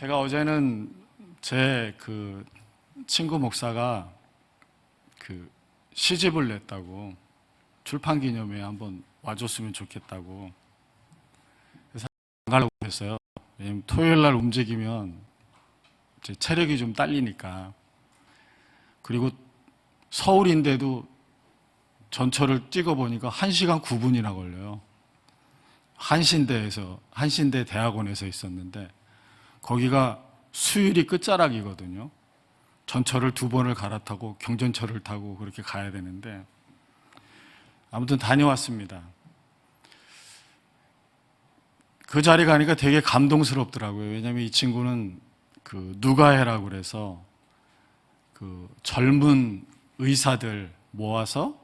제가 어제는 제 그 친구 목사가 그 시집을 냈다고 출판 기념회에 한번 와줬으면 좋겠다고 그래서 안 가려고 했어요. 왜냐면 토요일 날 움직이면 제 체력이 좀 딸리니까 그리고 서울인데도 전철을 찍어 보니까 1시간 9분이나 걸려요. 한신대에서 한신대 대학원에서 있었는데 거기가 수율이 끝자락이거든요. 전철을 두 번을 갈아타고 경전철을 타고 그렇게 가야 되는데 아무튼 다녀왔습니다. 그 자리 가니까 되게 감동스럽더라고요. 왜냐하면 이 친구는 그 누가해라고 그래서 그 젊은 의사들 모아서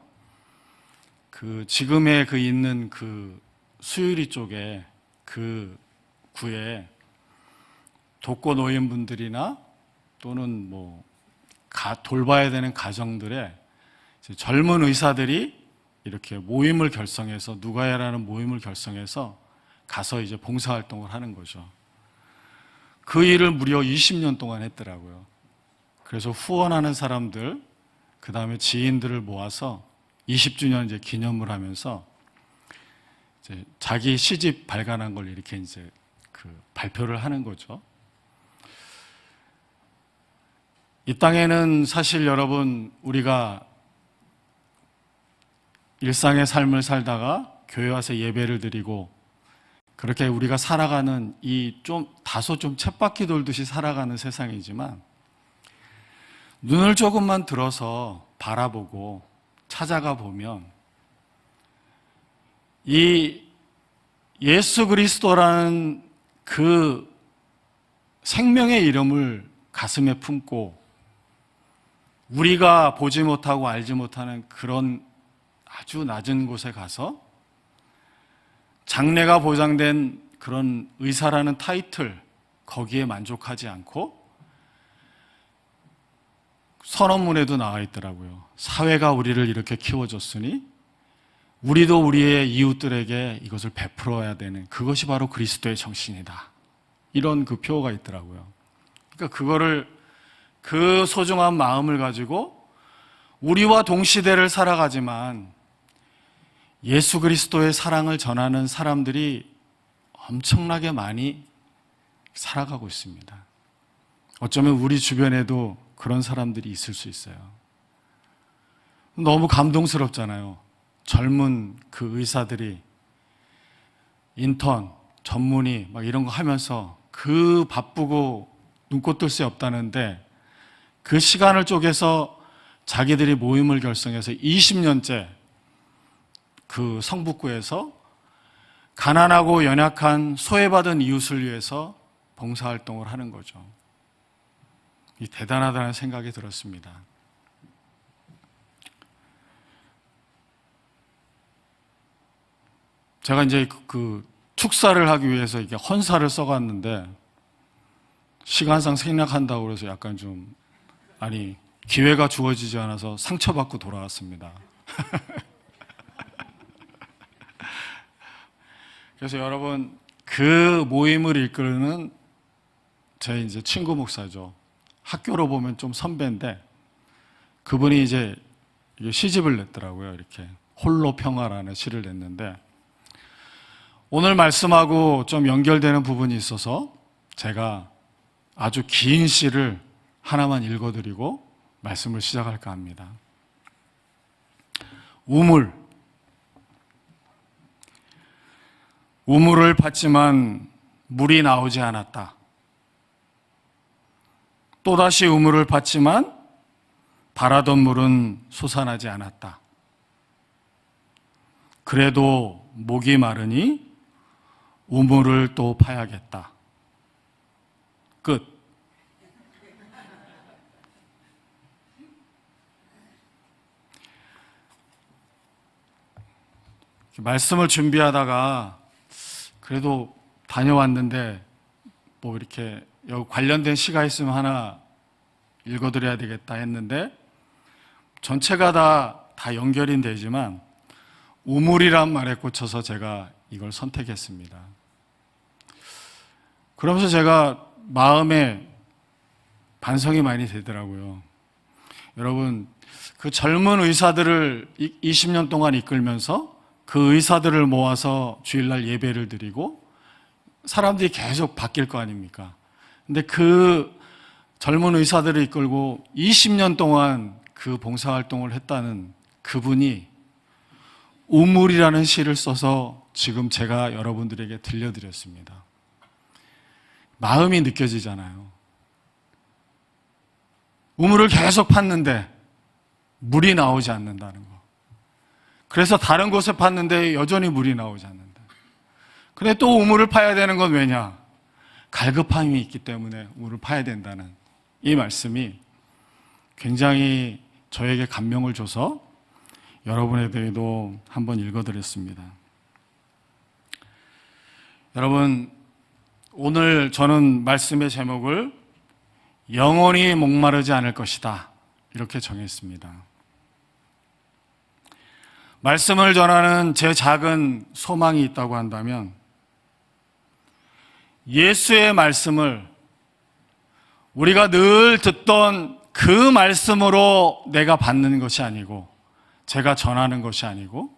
그 지금의 그 있는 그 수유리 쪽에 그 구에 독거 노인분들이나 또는 뭐 가, 돌봐야 되는 가정들의 젊은 의사들이 이렇게 모임을 결성해서 누가야라는 모임을 결성해서 가서 이제 봉사 활동을 하는 거죠. 그 일을 무려 20년 동안 했더라고요. 그래서 후원하는 사람들, 그 다음에 지인들을 모아서 20주년 이제 기념을 하면서 이제 자기 시집 발간한 걸 이렇게 이제 그 발표를 하는 거죠. 이 땅에는 사실 여러분 우리가 일상의 삶을 살다가 교회 와서 예배를 드리고 그렇게 우리가 살아가는 이 좀 다소 좀 쳇바퀴 돌듯이 살아가는 세상이지만 눈을 조금만 들어서 바라보고 찾아가 보면 이 예수 그리스도라는 그 생명의 이름을 가슴에 품고 우리가 보지 못하고 알지 못하는 그런 아주 낮은 곳에 가서 장래가 보장된 그런 의사라는 타이틀 거기에 만족하지 않고 선언문에도 나와 있더라고요. 사회가 우리를 이렇게 키워줬으니 우리도 우리의 이웃들에게 이것을 베풀어야 되는 그것이 바로 그리스도의 정신이다. 이런 그 표어가 있더라고요. 그러니까 그거를 그 소중한 마음을 가지고 우리와 동시대를 살아가지만 예수 그리스도의 사랑을 전하는 사람들이 엄청나게 많이 살아가고 있습니다. 어쩌면 우리 주변에도 그런 사람들이 있을 수 있어요. 너무 감동스럽잖아요. 젊은 그 의사들이 인턴, 전문의 막 이런 거 하면서 그 바쁘고 눈꽃 뜰 새 없다는데 그 시간을 쪼개서 자기들이 모임을 결성해서 20년째 그 성북구에서 가난하고 연약한 소외받은 이웃을 위해서 봉사활동을 하는 거죠. 이 대단하다는 생각이 들었습니다. 제가 이제 그, 그 축사를 하기 위해서 이게 헌사를 써갔는데 시간상 생략한다고 그래서 약간 좀 아니 기회가 주어지지 않아서 상처받고 돌아왔습니다. 그래서 여러분 그 모임을 이끌는 제 이제 친구 목사죠. 학교로 보면 좀 선배인데 그분이 이제 시집을 냈더라고요. 이렇게 홀로 평화라는 시를 냈는데 오늘 말씀하고 좀 연결되는 부분이 있어서 제가 아주 긴 시를 하나만 읽어드리고 말씀을 시작할까 합니다. 우물. 우물을 팠지만 물이 나오지 않았다. 또다시 우물을 팠지만 바라던 물은 솟아나지 않았다. 그래도 목이 마르니 우물을 또 파야겠다. 끝. 말씀을 준비하다가 그래도 다녀왔는데 뭐 이렇게 여기 관련된 시가 있으면 하나 읽어드려야 되겠다 했는데 전체가 다, 다 연결이 되지만 우물이란 말에 꽂혀서 제가 이걸 선택했습니다. 그러면서 제가 마음에 반성이 많이 되더라고요. 여러분, 그 젊은 의사들을 20년 동안 이끌면서 그 의사들을 모아서 주일날 예배를 드리고 사람들이 계속 바뀔 거 아닙니까? 근데 그 젊은 의사들을 이끌고 20년 동안 그 봉사활동을 했다는 그분이 우물이라는 시를 써서 지금 제가 여러분들에게 들려드렸습니다. 마음이 느껴지잖아요. 우물을 계속 팠는데 물이 나오지 않는다는 거. 그래서 다른 곳에 팠는데 여전히 물이 나오지 않는다. 근데 또 우물을 파야 되는 건 왜냐? 갈급함이 있기 때문에 우물을 파야 된다는 이 말씀이 굉장히 저에게 감명을 줘서 여러분에게도 한번 읽어드렸습니다. 여러분, 오늘 저는 말씀의 제목을 영원히 목마르지 않을 것이다. 이렇게 정했습니다. 말씀을 전하는 제 작은 소망이 있다고 한다면 예수의 말씀을 우리가 늘 듣던 그 말씀으로 내가 받는 것이 아니고 제가 전하는 것이 아니고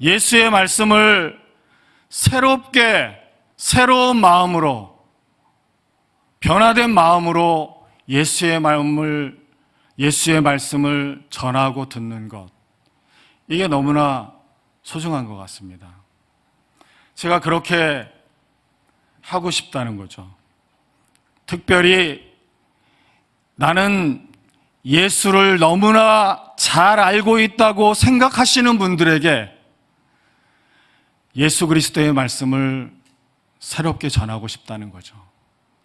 예수의 말씀을 새롭게 새로운 마음으로 변화된 마음으로 예수의 마음을 예수의 말씀을 전하고 듣는 것 이게 너무나 소중한 것 같습니다. 제가 그렇게 하고 싶다는 거죠. 특별히 나는 예수를 너무나 잘 알고 있다고 생각하시는 분들에게 예수 그리스도의 말씀을 새롭게 전하고 싶다는 거죠.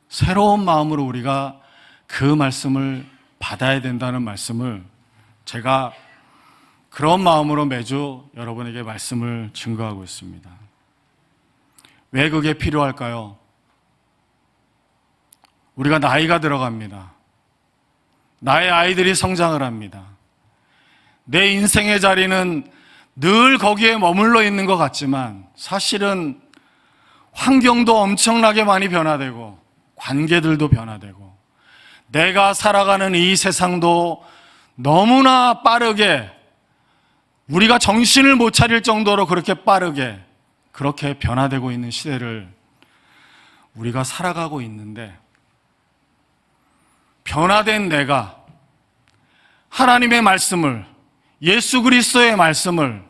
새로운 마음으로 우리가 그 말씀을 받아야 된다는 말씀을 제가 그런 마음으로 매주 여러분에게 말씀을 증거하고 있습니다. 왜 그게 필요할까요? 우리가 나이가 들어갑니다. 나의 아이들이 성장을 합니다. 내 인생의 자리는 늘 거기에 머물러 있는 것 같지만 사실은 환경도 엄청나게 많이 변화되고 관계들도 변화되고 내가 살아가는 이 세상도 너무나 빠르게 우리가 정신을 못 차릴 정도로 그렇게 빠르게 그렇게 변화되고 있는 시대를 우리가 살아가고 있는데 변화된 내가 하나님의 말씀을 예수 그리스도의 말씀을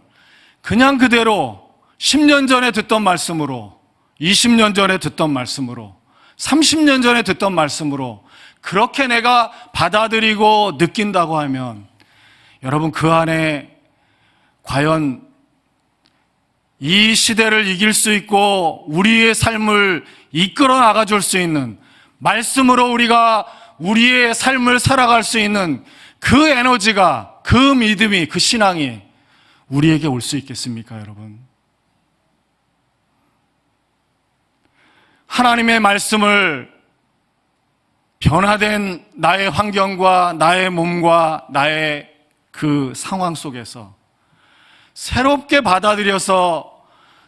그냥 그대로 10년 전에 듣던 말씀으로 20년 전에 듣던 말씀으로 30년 전에 듣던 말씀으로 그렇게 내가 받아들이고 느낀다고 하면 여러분 그 안에 과연 이 시대를 이길 수 있고 우리의 삶을 이끌어 나가 줄 수 있는 말씀으로 우리가 우리의 삶을 살아갈 수 있는 그 에너지가 그 믿음이 그 신앙이 우리에게 올 수 있겠습니까, 여러분? 하나님의 말씀을 변화된 나의 환경과 나의 몸과 나의 그 상황 속에서 새롭게 받아들여서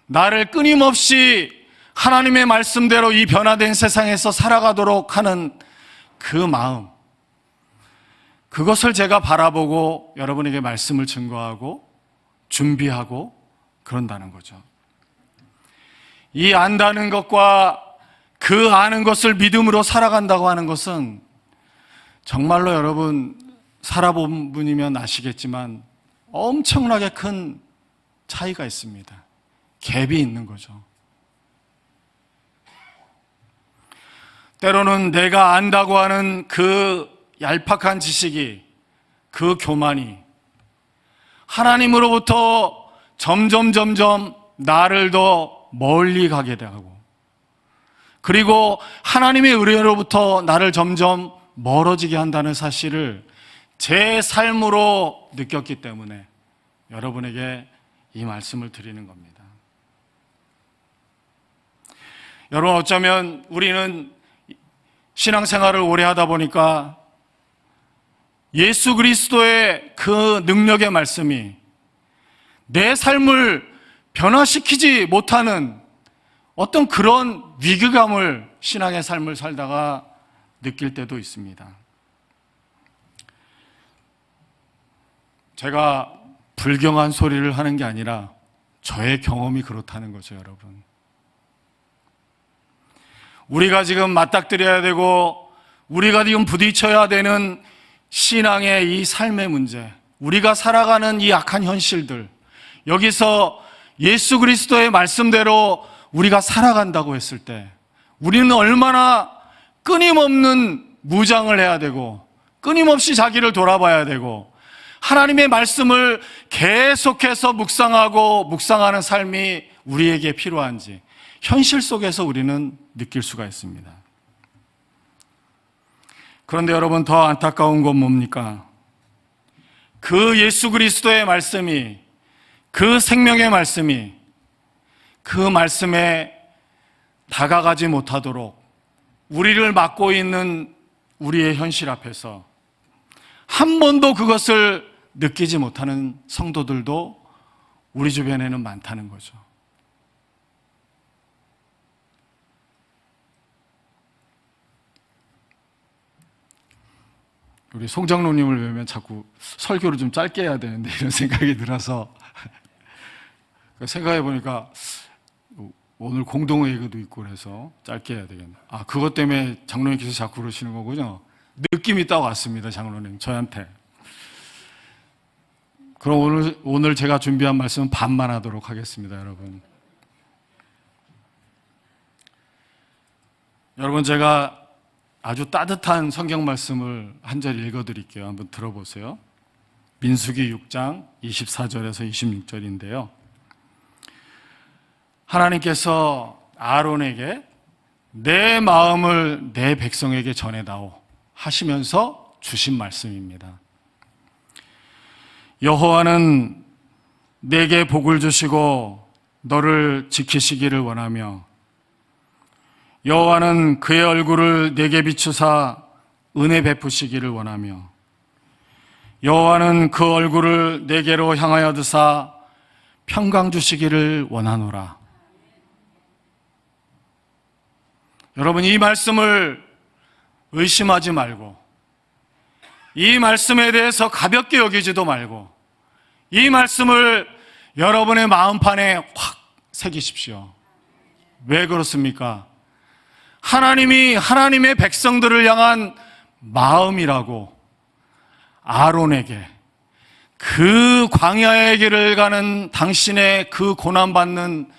나를 끊임없이 하나님의 말씀대로 이 변화된 세상에서 살아가도록 하는 그 마음, 그것을 제가 바라보고 여러분에게 말씀을 증거하고 준비하고 그런다는 거죠. 이 안다는 것과 그 아는 것을 믿음으로 살아간다고 하는 것은 정말로 여러분 살아본 분이면 아시겠지만 엄청나게 큰 차이가 있습니다. 갭이 있는 거죠. 때로는 내가 안다고 하는 그 얄팍한 지식이, 그 교만이 하나님으로부터 점점 점점 나를 더 멀리 가게 되고, 그리고 하나님의 의뢰로부터 나를 점점 멀어지게 한다는 사실을 제 삶으로 느꼈기 때문에 여러분에게 이 말씀을 드리는 겁니다. 여러분, 어쩌면 우리는 신앙생활을 오래 하다 보니까 예수 그리스도의 그 능력의 말씀이 내 삶을 변화시키지 못하는 어떤 그런 위기감을 신앙의 삶을 살다가 느낄 때도 있습니다. 제가 불경한 소리를 하는 게 아니라 저의 경험이 그렇다는 거죠, 여러분. 우리가 지금 맞닥뜨려야 되고 우리가 지금 부딪혀야 되는 신앙의 이 삶의 문제, 우리가 살아가는 이 악한 현실들, 여기서 예수 그리스도의 말씀대로 우리가 살아간다고 했을 때 우리는 얼마나 끊임없는 무장을 해야 되고 끊임없이 자기를 돌아봐야 되고 하나님의 말씀을 계속해서 묵상하고 묵상하는 삶이 우리에게 필요한지 현실 속에서 우리는 느낄 수가 있습니다. 그런데 여러분 더 안타까운 건 뭡니까? 그 예수 그리스도의 말씀이 그 생명의 말씀이 그 말씀에 다가가지 못하도록 우리를 막고 있는 우리의 현실 앞에서 한 번도 그것을 느끼지 못하는 성도들도 우리 주변에는 많다는 거죠. 우리 송장로님을 뵈면 자꾸 설교를 좀 짧게 해야 되는데 이런 생각이 들어서 생각해 보니까 오늘 공동회의도 있고 그래서 짧게 해야 되겠네. 아 그것 때문에 장로님께서 자꾸 그러시는 거군요. 느낌이 딱 왔습니다, 장로님 저한테. 그럼 오늘 오늘 제가 준비한 말씀은 반만 하도록 하겠습니다, 여러분. 여러분 제가 아주 따뜻한 성경 말씀을 한 절 읽어 드릴게요. 한번 들어보세요. 민수기 6장 24절에서 26절인데요. 하나님께서 아론에게 내 마음을 내 백성에게 전해다오 하시면서 주신 말씀입니다. 여호와는 내게 복을 주시고 너를 지키시기를 원하며 여호와는 그의 얼굴을 내게 비추사 은혜 베푸시기를 원하며 여호와는 그 얼굴을 내게로 향하여 드사 평강 주시기를 원하노라. 여러분 이 말씀을 의심하지 말고 이 말씀에 대해서 가볍게 여기지도 말고 이 말씀을 여러분의 마음판에 확 새기십시오. 왜 그렇습니까? 하나님이 하나님의 백성들을 향한 마음이라고 아론에게 그 광야의 길을 가는 당신의 그 고난받는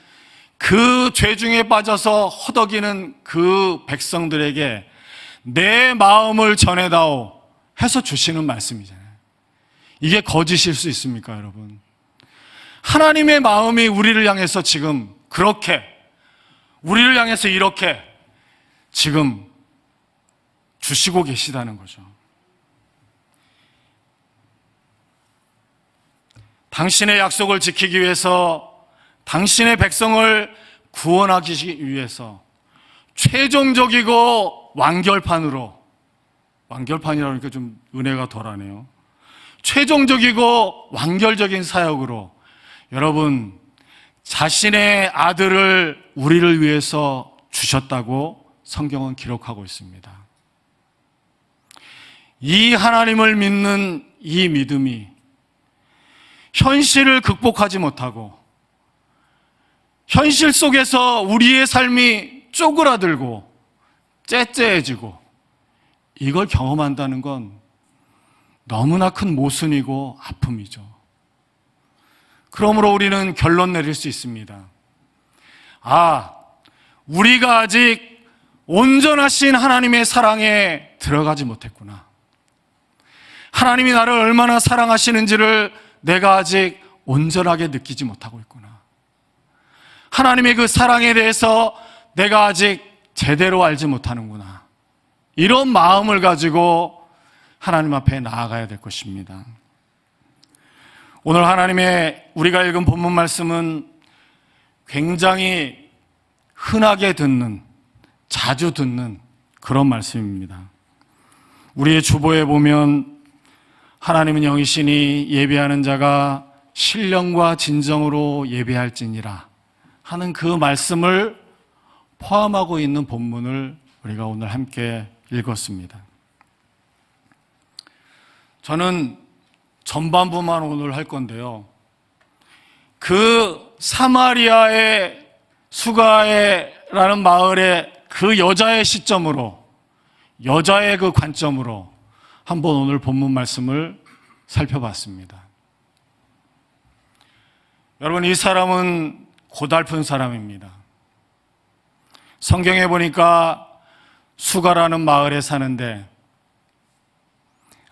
그 죄 중에 빠져서 허덕이는 그 백성들에게 내 마음을 전해다오 해서 주시는 말씀이잖아요. 이게 거짓일 수 있습니까, 여러분? 하나님의 마음이 우리를 향해서 지금 그렇게, 우리를 향해서 이렇게 지금 주시고 계시다는 거죠. 당신의 약속을 지키기 위해서 당신의 백성을 구원하기 위해서 최종적이고 완결판으로 완결판이라니까 좀 은혜가 덜하네요. 최종적이고 완결적인 사역으로 여러분 자신의 아들을 우리를 위해서 주셨다고 성경은 기록하고 있습니다. 이 하나님을 믿는 이 믿음이 현실을 극복하지 못하고 현실 속에서 우리의 삶이 쪼그라들고 째째해지고 이걸 경험한다는 건 너무나 큰 모순이고 아픔이죠. 그러므로 우리는 결론 내릴 수 있습니다. 아, 우리가 아직 온전하신 하나님의 사랑에 들어가지 못했구나. 하나님이 나를 얼마나 사랑하시는지를 내가 아직 온전하게 느끼지 못하고 있구나. 하나님의 그 사랑에 대해서 내가 아직 제대로 알지 못하는구나. 이런 마음을 가지고 하나님 앞에 나아가야 될 것입니다. 오늘 하나님의 우리가 읽은 본문 말씀은 굉장히 흔하게 듣는, 자주 듣는 그런 말씀입니다. 우리의 주보에 보면 하나님은 영이시니 예배하는 자가 신령과 진정으로 예배할지니라 하는 그 말씀을 포함하고 있는 본문을 우리가 오늘 함께 읽었습니다. 저는 전반부만 오늘 할 건데요. 그 사마리아의 수가에라는 마을의 그 여자의 시점으로 여자의 그 관점으로 한번 오늘 본문 말씀을 살펴봤습니다. 여러분 이 사람은 고달픈 사람입니다. 성경에 보니까 수가라는 마을에 사는데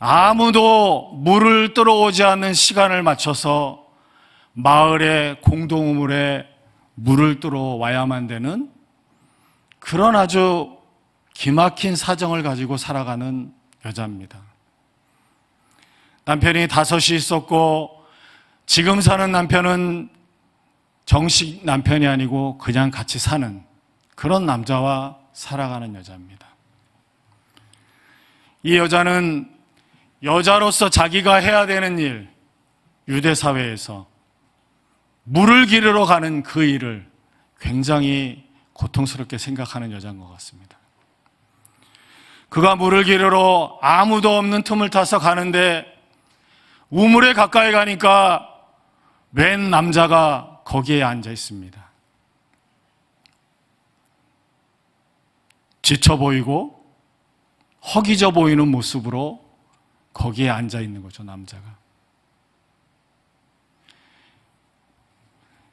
아무도 물을 들어오지 않는 시간을 맞춰서 마을의 공동우물에 물을 들어와야만 되는 그런 아주 기막힌 사정을 가지고 살아가는 여자입니다. 남편이 다섯이 있었고 지금 사는 남편은 정식 남편이 아니고 그냥 같이 사는 그런 남자와 살아가는 여자입니다. 이 여자는 여자로서 자기가 해야 되는 일, 유대 사회에서 물을 기르러 가는 그 일을 굉장히 고통스럽게 생각하는 여자인 것 같습니다. 그가 물을 기르러 아무도 없는 틈을 타서 가는데 우물에 가까이 가니까 웬 남자가 거기에 앉아 있습니다. 지쳐 보이고 허기져 보이는 모습으로 거기에 앉아 있는 거죠, 남자가.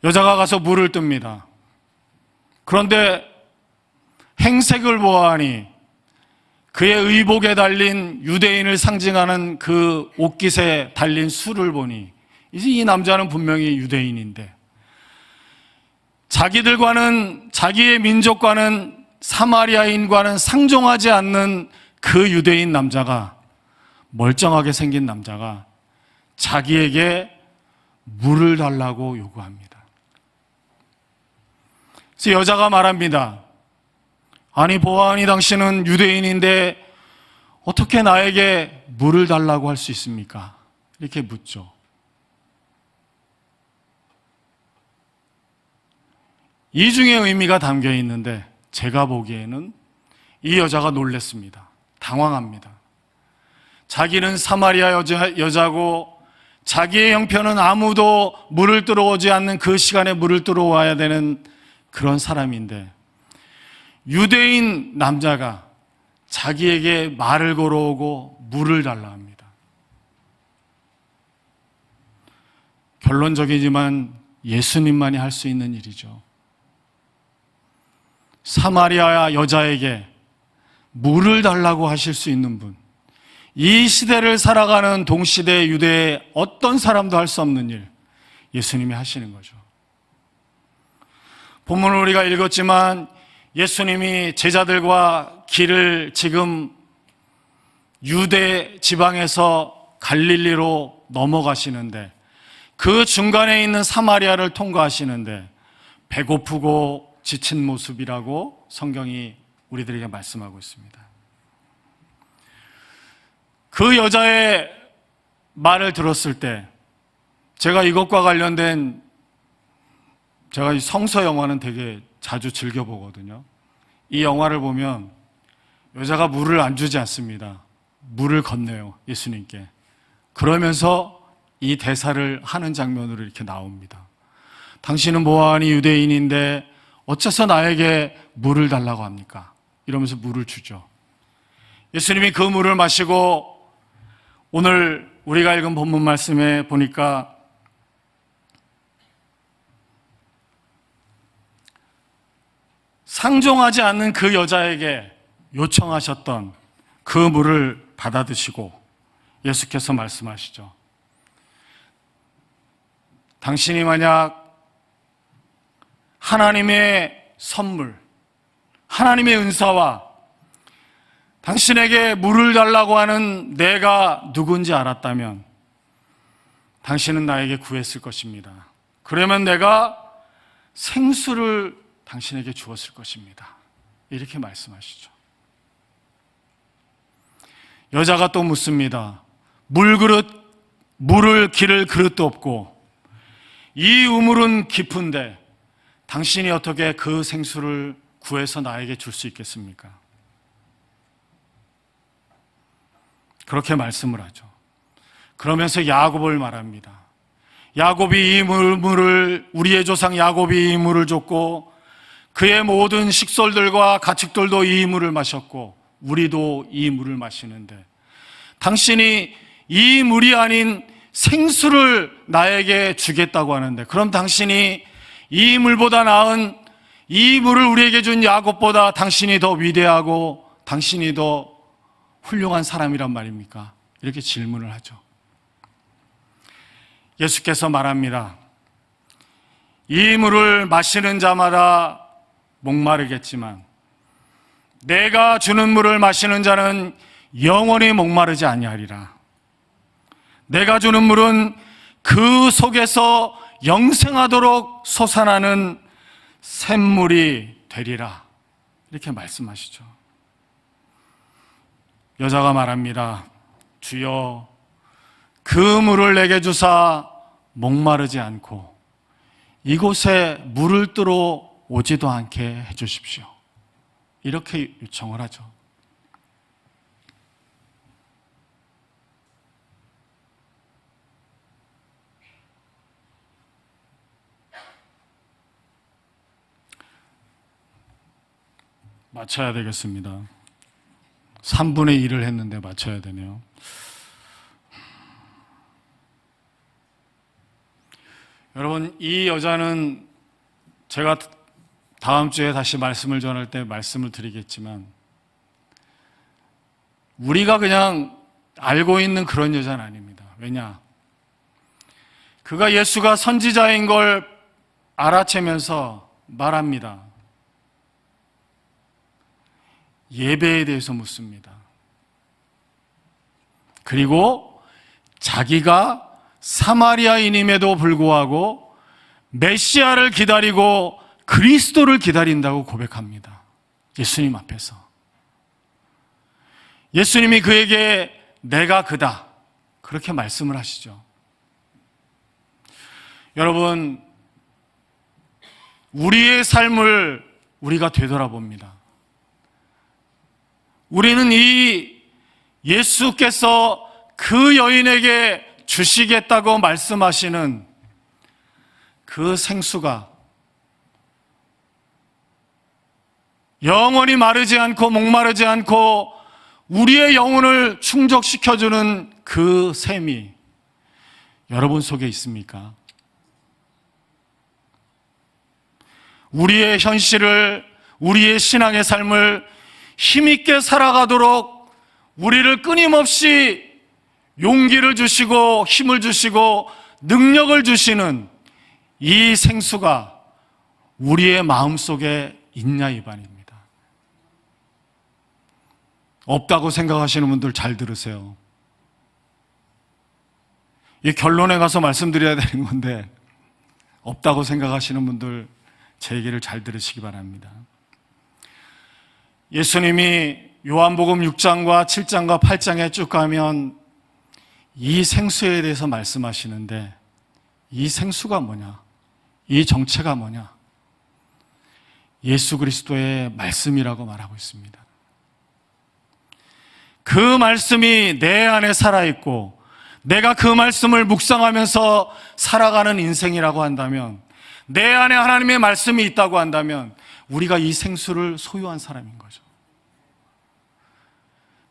여자가 가서 물을 뜹니다. 그런데 행색을 보아하니 그의 의복에 달린 유대인을 상징하는 그 옷깃에 달린 술을 보니 이제 이 남자는 분명히 유대인인데 자기들과는 자기의 민족과는 사마리아인과는 상종하지 않는 그 유대인 남자가 멀쩡하게 생긴 남자가 자기에게 물을 달라고 요구합니다. 그래서 여자가 말합니다. 아니, 보아하니 당신은 유대인인데 어떻게 나에게 물을 달라고 할 수 있습니까? 이렇게 묻죠. 이 중에 의미가 담겨 있는데 제가 보기에는 이 여자가 놀랬습니다. 당황합니다. 자기는 사마리아 여자, 여자고 자기의 형편은 아무도 물을 들어오지 않는 그 시간에 물을 들어와야 되는 그런 사람인데 유대인 남자가 자기에게 말을 걸어오고 물을 달라 합니다. 결론적이지만 예수님만이 할 수 있는 일이죠. 사마리아 여자에게 물을 달라고 하실 수 있는 분. 이 시대를 살아가는 동시대 유대의 어떤 사람도 할 수 없는 일. 예수님이 하시는 거죠. 본문을 우리가 읽었지만 예수님이 제자들과 길을 지금 유대 지방에서 갈릴리로 넘어가시는데 그 중간에 있는 사마리아를 통과하시는데 배고프고 지친 모습이라고 성경이 우리들에게 말씀하고 있습니다. 그 여자의 말을 들었을 때 제가 이것과 관련된 제가 이 성서 영화는 되게 자주 즐겨 보거든요. 이 영화를 보면 여자가 물을 안 주지 않습니다. 물을 건네요. 예수님께. 그러면서 이 대사를 하는 장면으로 이렇게 나옵니다. 당신은 보아하니 유대인인데 어째서 나에게 물을 달라고 합니까? 이러면서 물을 주죠. 예수님이 그 물을 마시고 오늘 우리가 읽은 본문 말씀에 보니까 상종하지 않는 그 여자에게 요청하셨던 그 물을 받아 드시고 예수께서 말씀하시죠. 당신이 만약 하나님의 선물, 하나님의 은사와 당신에게 물을 달라고 하는 내가 누군지 알았다면 당신은 나에게 구했을 것입니다. 그러면 내가 생수를 당신에게 주었을 것입니다. 이렇게 말씀하시죠. 여자가 또 묻습니다. 물 그릇, 물을 기를 그릇도 없고 이 우물은 깊은데 당신이 어떻게 그 생수를 구해서 나에게 줄 수 있겠습니까? 그렇게 말씀을 하죠. 그러면서 야곱을 말합니다. 야곱이 이 물을 우리의 조상 야곱이 이 물을 줬고 그의 모든 식솔들과 가축들도 이 물을 마셨고 우리도 이 물을 마시는데 당신이 이 물이 아닌 생수를 나에게 주겠다고 하는데 그럼 당신이 이 물보다 나은 이 물을 우리에게 준 야곱보다 당신이 더 위대하고 당신이 더 훌륭한 사람이란 말입니까? 이렇게 질문을 하죠. 예수께서 말합니다. 이 물을 마시는 자마다 목마르겠지만 내가 주는 물을 마시는 자는 영원히 목마르지 아니하리라. 내가 주는 물은 그 속에서 영생하도록 솟아나는 샘물이 되리라. 이렇게 말씀하시죠. 여자가 말합니다. 주여, 그 물을 내게 주사 목마르지 않고 이곳에 물을 뜨러 오지도 않게 해 주십시오. 이렇게 요청을 하죠. 맞춰야 되겠습니다. 3분의 1을 했는데 맞춰야 되네요. 여러분, 이 여자는 제가 다음 주에 다시 말씀을 전할 때 말씀을 드리겠지만, 우리가 그냥 알고 있는 그런 여자는 아닙니다. 왜냐? 그가 예수가 선지자인 걸 알아채면서 말합니다. 예배에 대해서 묻습니다. 그리고 자기가 사마리아인임에도 불구하고 메시아를 기다리고 그리스도를 기다린다고 고백합니다. 예수님 앞에서. 예수님이 그에게 내가 그다. 그렇게 말씀을 하시죠. 여러분, 우리의 삶을 우리가 되돌아봅니다. 우리는 이 예수께서 그 여인에게 주시겠다고 말씀하시는 그 생수가 영원히 마르지 않고 목마르지 않고 우리의 영혼을 충족시켜주는 그 셈이 여러분 속에 있습니까? 우리의 현실을, 우리의 신앙의 삶을 힘있게 살아가도록 우리를 끊임없이 용기를 주시고 힘을 주시고 능력을 주시는 이 생수가 우리의 마음 속에 있냐 이 말입니다. 없다고 생각하시는 분들 잘 들으세요. 이 결론에 가서 말씀드려야 되는 건데 없다고 생각하시는 분들 제 얘기를 잘 들으시기 바랍니다. 예수님이 요한복음 6장과 7장과 8장에 쭉 가면 이 생수에 대해서 말씀하시는데 이 생수가 뭐냐? 이 정체가 뭐냐? 예수 그리스도의 말씀이라고 말하고 있습니다. 그 말씀이 내 안에 살아있고 내가 그 말씀을 묵상하면서 살아가는 인생이라고 한다면 내 안에 하나님의 말씀이 있다고 한다면 우리가 이 생수를 소유한 사람인 거죠.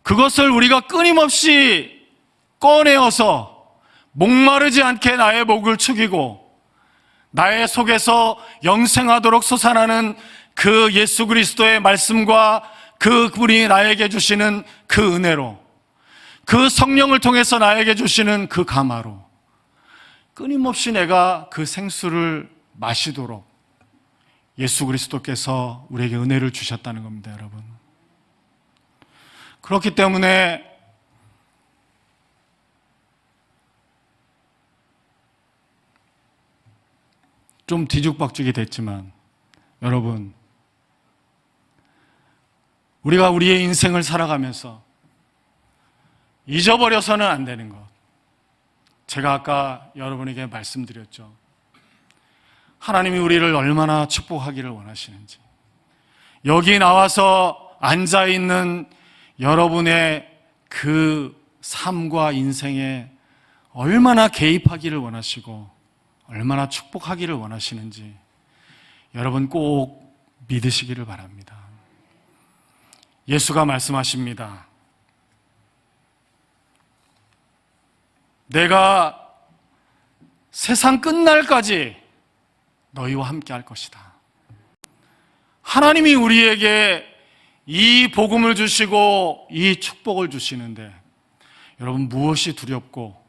그것을 우리가 끊임없이 꺼내어서 목마르지 않게 나의 목을 축이고 나의 속에서 영생하도록 솟아나는 그 예수 그리스도의 말씀과 그 분이 나에게 주시는 그 은혜로 그 성령을 통해서 나에게 주시는 그 감화로 끊임없이 내가 그 생수를 마시도록 예수 그리스도께서 우리에게 은혜를 주셨다는 겁니다, 여러분. 그렇기 때문에 좀 뒤죽박죽이 됐지만 여러분 우리가 우리의 인생을 살아가면서 잊어버려서는 안 되는 것. 제가 아까 여러분에게 말씀드렸죠. 하나님이 우리를 얼마나 축복하기를 원하시는지. 여기 나와서 앉아 있는 여러분의 그 삶과 인생에 얼마나 개입하기를 원하시고 얼마나 축복하기를 원하시는지 여러분 꼭 믿으시기를 바랍니다. 예수가 말씀하십니다. 내가 세상 끝날까지 너희와 함께 할 것이다. 하나님이 우리에게 이 복음을 주시고 이 축복을 주시는데 여러분 무엇이 두렵고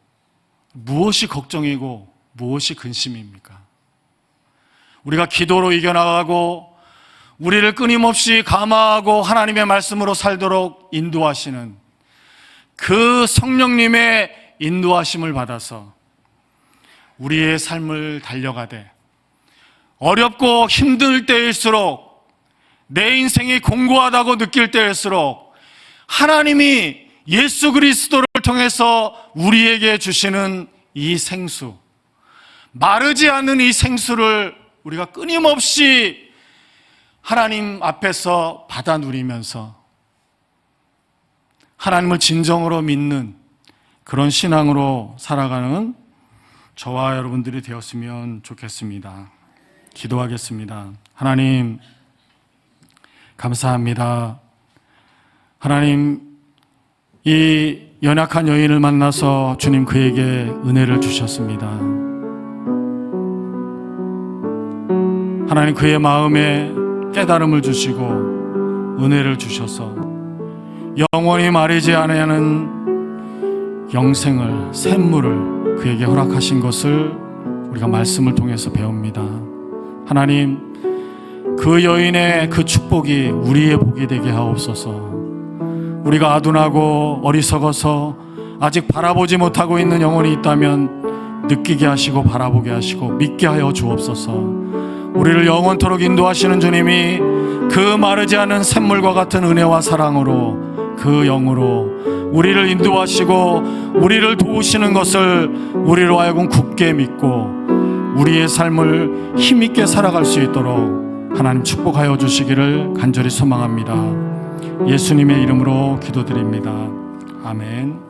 무엇이 걱정이고 무엇이 근심입니까? 우리가 기도로 이겨나가고 우리를 끊임없이 감화하고 하나님의 말씀으로 살도록 인도하시는 그 성령님의 인도하심을 받아서 우리의 삶을 달려가되 어렵고 힘들 때일수록 내 인생이 공고하다고 느낄 때일수록 하나님이 예수 그리스도를 통해서 우리에게 주시는 이 생수, 마르지 않는 이 생수를 우리가 끊임없이 하나님 앞에서 받아 누리면서 하나님을 진정으로 믿는 그런 신앙으로 살아가는 저와 여러분들이 되었으면 좋겠습니다. 기도하겠습니다. 하나님, 감사합니다. 하나님, 이 연약한 여인을 만나서 주님 그에게 은혜를 주셨습니다. 하나님 그의 마음에 깨달음을 주시고 은혜를 주셔서 영원히 마르지 아니하는 영생을 샘물을 그에게 허락하신 것을 우리가 말씀을 통해서 배웁니다. 하나님 그 여인의 그 축복이 우리의 복이 되게 하옵소서. 우리가 아둔하고 어리석어서 아직 바라보지 못하고 있는 영혼이 있다면 느끼게 하시고 바라보게 하시고 믿게 하여 주옵소서. 우리를 영원토록 인도하시는 주님이 그 마르지 않은 샘물과 같은 은혜와 사랑으로 그 영으로 우리를 인도하시고 우리를 도우시는 것을 우리로 하여금 굳게 믿고 우리의 삶을 힘있게 살아갈 수 있도록 하나님 축복하여 주시기를 간절히 소망합니다. 예수님의 이름으로 기도드립니다. 아멘.